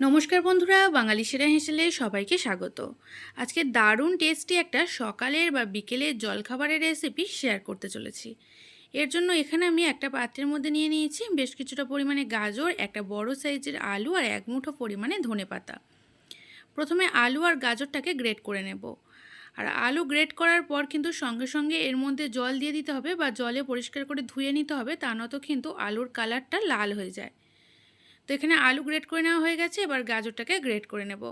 নমস্কার বন্ধুরা, বাঙালি সেরা হেসেলে সবাইকে স্বাগত। আজকে দারুণ টেস্টি একটা সকালের বা বিকেলের জলখাবারের রেসিপি শেয়ার করতে চলেছি। এর জন্য এখানে আমি একটা পাত্রের মধ্যে নিয়ে নিয়েছি, বেশ কিছুটা পরিমাণে গাজর, একটা বড় সাইজের আলু আর এক মুঠো পরিমাণে ধনে পাতা। প্রথমে আলু আর গাজরটাকে গ্রেট করে নেব। আর আলু গ্রেট করার পর কিন্তু সঙ্গে সঙ্গে এর মধ্যে জল দিয়ে দিতে হবে বা জলে পরিষ্কার করে ধুয়ে নিতে হবে, তা নয়তো কিন্তু আলুর কালারটা লাল হয়ে যায়। তো এখানে আলু গ্রেট করে নেওয়া হয়ে গেছে, এবার গাজরটাকে গ্রেট করে নেব।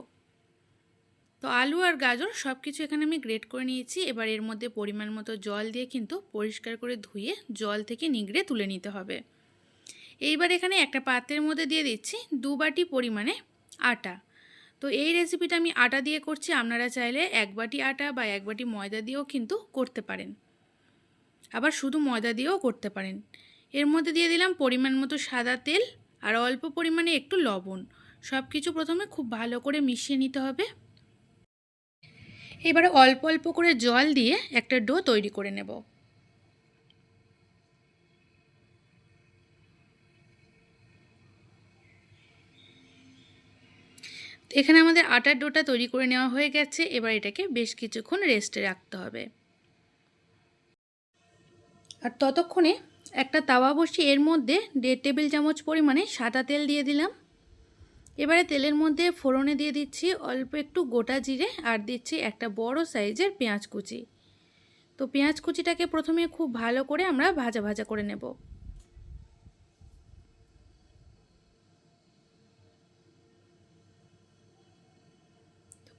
তো আলু আর গাজর সব কিছু এখানে আমি গ্রেট করে নিয়েছি, এবার এর মধ্যে পরিমাণ মতো জল দিয়ে কিন্তু পরিষ্কার করে ধুয়ে জল থেকে নিগড়ে তুলে নিতে হবে। এইবার এখানে একটা পাত্রের মধ্যে দিয়ে দিচ্ছি দু বাটি পরিমাণে আটা। তো এই রেসিপিটা আমি আটা দিয়ে করছি, আপনারা চাইলে এক বাটি আটা বা এক বাটি ময়দা দিয়েও কিন্তু করতে পারেন। আবার শুধু ময়দা দিয়েও করতে পারেন। এর মধ্যে দিয়ে দিলাম পরিমাণ মতো সাদা তেল আর অল্প পরিমাণে একটু লবণ। সব কিছু প্রথমে খুব ভালো করে মিশিয়ে নিতে হবে। এবারে অল্প অল্প করে জল দিয়ে একটা ডো তৈরি করে নেব। এখানে আমাদের আটার ডোটা তৈরি করে নেওয়া হয়ে গেছে। এবার এটাকে বেশ কিছুক্ষণ রেস্টে রাখতে হবে। আর ততক্ষণে একটা তাওয়া বসিয়ে এর মধ্যে দেড় টেবিল চামচ পরিমাণে সাদা তেল দিয়ে দিলাম। এবারে তেলের মধ্যে ফোড়নে দিয়ে দিচ্ছি অল্প একটু গোটা জিরে আর দিচ্ছি একটা বড় সাইজের পেঁয়াজ কুচি। তো পেঁয়াজ কুচিটাকে প্রথমে খুব ভালো করে আমরা ভাজা ভাজা করে নেব।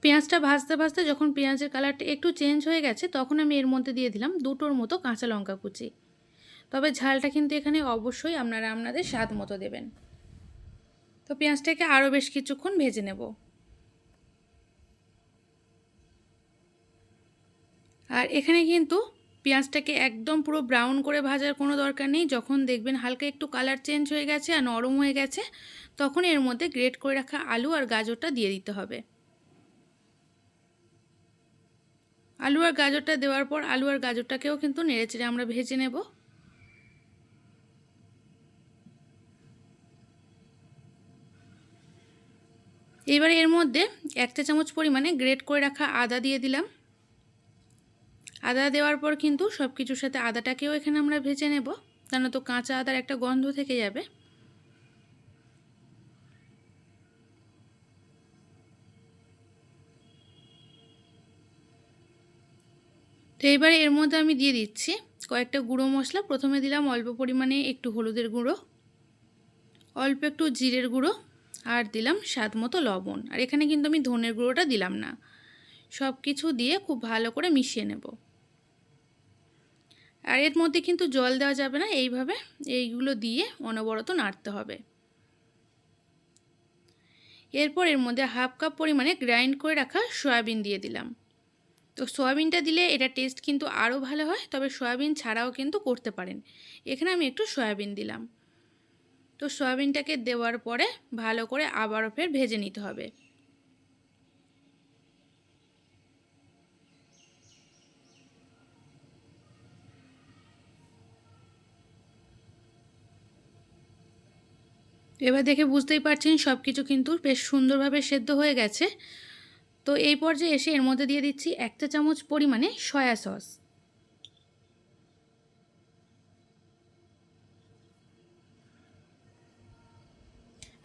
পেঁয়াজটা ভাজতে ভাজতে যখন পেঁয়াজের কালারটা একটু চেঞ্জ হয়ে গেছে, তখন আমি এর মধ্যে দিয়ে দিলাম দুটোর মতো কাঁচা লঙ্কা কুচি। তবে ঝালটা কিন্তু এখানে অবশ্যই আপনারা আপনাদের স্বাদ মতো দেবেন। তো পেঁয়াজটাকে আরও বেশ কিছুক্ষণ ভেজে নেব। আর এখানে কিন্তু পেঁয়াজটাকে একদম পুরো ব্রাউন করে ভাজার কোনো দরকার নেই। যখন দেখবেন হালকা একটু কালার চেঞ্জ হয়ে গেছে আর নরম হয়ে গেছে, তখন এর মধ্যে গ্রেট করে রাখা আলু আর গাজরটা দিয়ে দিতে হবে। আলু আর গাজরটা দেওয়ার পর আলু আর গাজরটাকেও কিন্তু নেড়েচেড়ে আমরা ভেজে নেব। এবারে এর মধ্যে এক চা চামচ পরিমাণে গ্রেট করে রাখা আদা দিয়ে দিলাম। আদা দেওয়ার পর কিন্তু সব কিছুর সাথে আদাটাকেও এখানে আমরা ভেজে নেব কেন তো কাঁচা আদার একটা গন্ধ থেকে যাবে। তো এবারে এর মধ্যে আমি দিয়ে দিচ্ছি কয়েকটা গুঁড়ো মশলা। প্রথমে দিলাম অল্প পরিমাণে একটু হলুদের গুঁড়ো, অল্প একটু জিরের গুঁড়ো আর দিলাম স্বাদ মতো লবণ। আর এখানে কিন্তু আমি ধনের গুঁড়োটা দিলাম না। সব কিছু দিয়ে খুব ভালো করে মিশিয়ে নেব। আর এর মধ্যে কিন্তু জল দেওয়া যাবে না এইভাবে। এইগুলো দিয়ে অনবরত নাড়তে হবে। এরপর এর মধ্যে হাফ কাপ পরিমাণে গ্রাইন্ড করে রাখা সয়াবিন দিয়ে দিলাম। তো সয়াবিনটা দিলে এটা টেস্ট কিন্তু আরও ভালো হয়, তবে সয়াবিন ছাড়াও কিন্তু করতে পারেন। এখানে আমি একটু সয়াবিন দিলাম। তো সয়াবিনটাকে দেওয়ার পরে ভালো করে আবারও ফের ভেজে নিতে হবে। এবার দেখে বুঝতেই পারছেন সব কিছু কিন্তু বেশ সুন্দরভাবে সেদ্ধ হয়ে গেছে। তো এই পর্যায়ে এসে এর মধ্যে দিয়ে দিচ্ছি একটা চামচ পরিমাণে সয়া সস।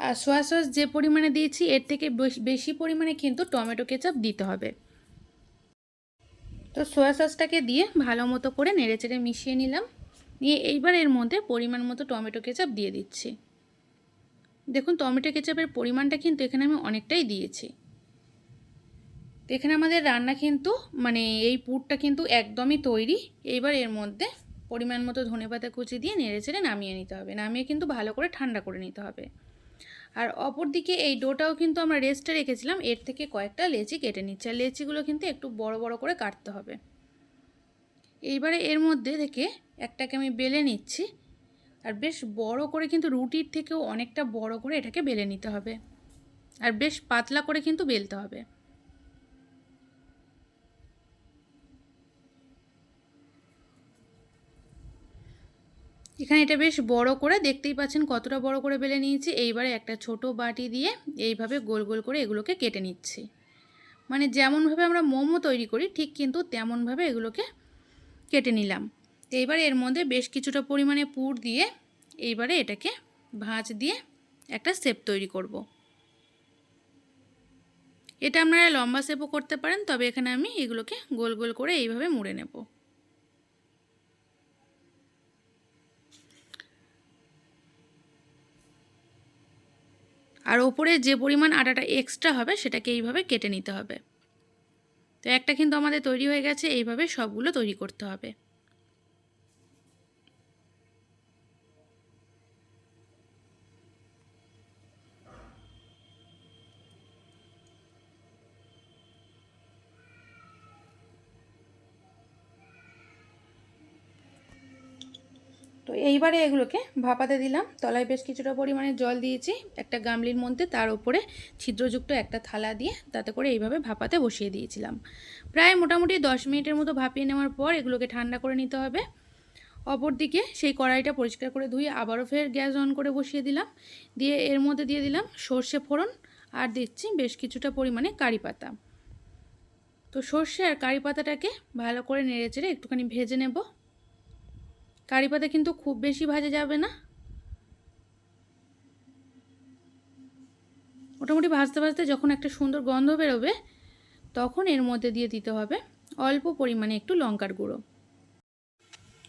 আর সয়া সস যে পরিমাণে দিয়েছি, এর থেকে বেশি পরিমাণে কিন্তু টমেটো কেচাপ দিতে হবে। তো সয়া সসটাকে দিয়ে ভালো মতো করে নেড়েচেড়ে মিশিয়ে নিলাম। নিয়ে এইবার এর মধ্যে পরিমাণ মতো টমেটো কেচাপ দিয়ে দিচ্ছি। দেখুন, টমেটো কেচাপের পরিমাণটা কিন্তু এখানে আমি অনেকটাই দিয়েছি। এখানে আমাদের রান্না কিন্তু মানে এই পুরটা কিন্তু একদমই তৈরি। এইবার এর মধ্যে পরিমাণ মতো ধনে পাতা কুচি দিয়ে নেড়ে চেড়ে নামিয়ে নিতে হবে। নামিয়ে কিন্তু ভালো করে ঠান্ডা করে নিতে হবে। আর অপর দিকে এই ডোটাও কিন্তু আমরা রেস্টে রেখেছিলাম। এর থেকে কয়েকটা লেচি কেটে নিচ্ছি। আর লেচিগুলো কিন্তু একটু বড় বড় করে কাটতে হবে। এইবারে এর মধ্যে থেকে একটাকে আমি বেলে নিচ্ছি। আর বেশ বড় করে কিন্তু রুটির থেকেও অনেকটা বড় করে এটাকে বেলে নিতে হবে। আর বেশ পাতলা করে কিন্তু বেলতে হবে। এখানে এটা বেশ বড় করে, দেখতেই পাচ্ছেন কতটা বড় করে বেলে নিয়েছি। এইবারে একটা ছোট বাটি দিয়ে এইভাবে গোল গোল করে এগুলোকে কেটে নিচ্ছি। মানে যেমনভাবে আমরা মোমো তৈরি করি, ঠিক কিন্তু তেমনভাবে এগুলোকে কেটে নিলাম। তো এইবারে এর মধ্যে বেশ কিছুটা পরিমাণে পুর দিয়ে এইবারে এটাকে ভাঁজ দিয়ে একটা শেপ তৈরি করব। এটা আপনারা লম্বা শেপও করতে পারেন, তবে এখানে আমি এগুলোকে গোল গোল করে এইভাবে মুড়ে নেব। আর ওপরে যে পরিমাণ আটাটা এক্সট্রা হবে সেটাকে এইভাবে কেটে নিতে হবে। তো একটা কিন্তু আমাদের তৈরি হয়ে গেছে, এইভাবে সবগুলো তৈরি করতে হবে। তো এইবারে এগুলোকে ভাপাতে দিলাম। তলায় বেশ কিছুটা পরিমাণে জল দিয়েছি। একটা গামলির মধ্যে তার উপরে ছিদ্রযুক্ত একটা থালা দিয়ে তাতে করে এইভাবে ভাপাতে বসিয়ে দিয়েছিলাম। প্রায় মোটামুটি দশ মিনিটের মতো ভাপিয়ে নেওয়ার পর এগুলোকে ঠান্ডা করে নিতে হবে। অপরদিকে সেই কড়াইটা পরিষ্কার করে ধুয়ে আবারও ফের গ্যাস অন করে বসিয়ে দিলাম। দিয়ে এর মধ্যে দিয়ে দিলাম সর্ষে ফোড়ন আর দিচ্ছি বেশ কিছুটা পরিমাণে কারি পাতা। তো সর্ষে আর কারি পাতাটাকে ভালো করে নেড়ে চেড়ে একটুখানি ভেজে নেব। কারি পাতা কিন্তু খুব বেশি ভাজা যাবে না। মোটামুটি ভাজতে ভাজতে যখন একটা সুন্দর গন্ধ বেরোবে, তখন এর মধ্যে দিয়ে দিতে হবে অল্প পরিমাণে একটু লঙ্কার গুঁড়ো।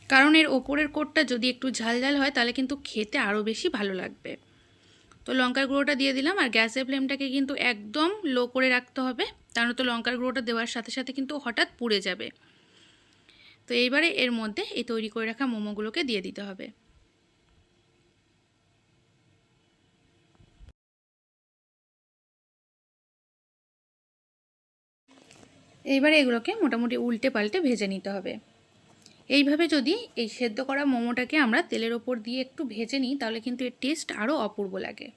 কারণ এর ওপরের কোটটা যদি একটু ঝাল ঝাল হয়, তাহলে কিন্তু খেতে আরও বেশি ভালো লাগবে। তো লঙ্কার গুঁড়োটা দিয়ে দিলাম, আর গ্যাসের ফ্লেমটাকে কিন্তু একদম লো করে রাখতে হবে। কারণ তো লঙ্কার গুঁড়োটা দেওয়ার সাথে সাথে কিন্তু হঠাৎ পুড়ে যাবে। তো এইবারে এর মধ্যে এই তৈরি করে রাখা মোমোগুলোকে দিয়ে দিতে হবে। এইবারে এগুলোকে মোটামুটি উল্টে পাল্টে ভেজে নিতে হবে। এইভাবে যদি এই সেদ্ধ করা মোমোটাকে আমরা তেলের ওপর দিয়ে একটু ভেজে নিই, তাহলে কিন্তু এর টেস্ট আরও অপূর্ব লাগে।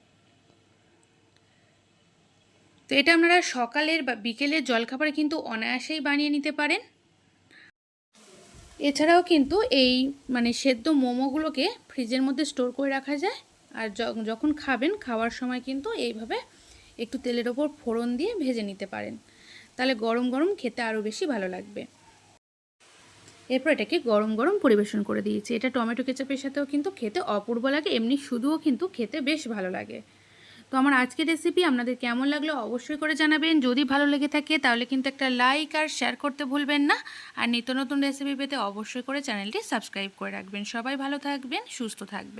তো এটা আপনারা সকালের বা বিকেলের জলখাবারে কিন্তু অনায়াসেই বানিয়ে নিতে পারেন। এছাড়াও কিন্তু এই মানে সেদ্ধ মোমোগুলোকে ফ্রিজের মধ্যে স্টোর করে রাখা যায়। আর যখন খাবেন, খাওয়ার সময় কিন্তু এইভাবে একটু তেলের ওপর ফোড়ন দিয়ে ভেজে নিতে পারেন। তাহলে গরম গরম খেতে আরও বেশি ভালো লাগবে। এরপর এটাকে গরম গরম পরিবেশন করে দিয়েছি। এটা টমেটো কেচাপের সাথেও কিন্তু খেতে অপূর্ব লাগে, এমনি শুধুও কিন্তু খেতে বেশ ভালো লাগে। তো আমার আজকের রেসিপি আপনাদের কেমন লাগল অবশ্যই করে জানাবেন। যদি ভালো লেগে থাকে তাহলে কিন্তু একটা লাইক আর শেয়ার করতে ভুলবেন না। আর নিত্য নতুন রেসিপি পেতে অবশ্যই করে চ্যানেলটি সাবস্ক্রাইব করে রাখবেন। সবাই ভালো থাকবেন, সুস্থ থাকবেন।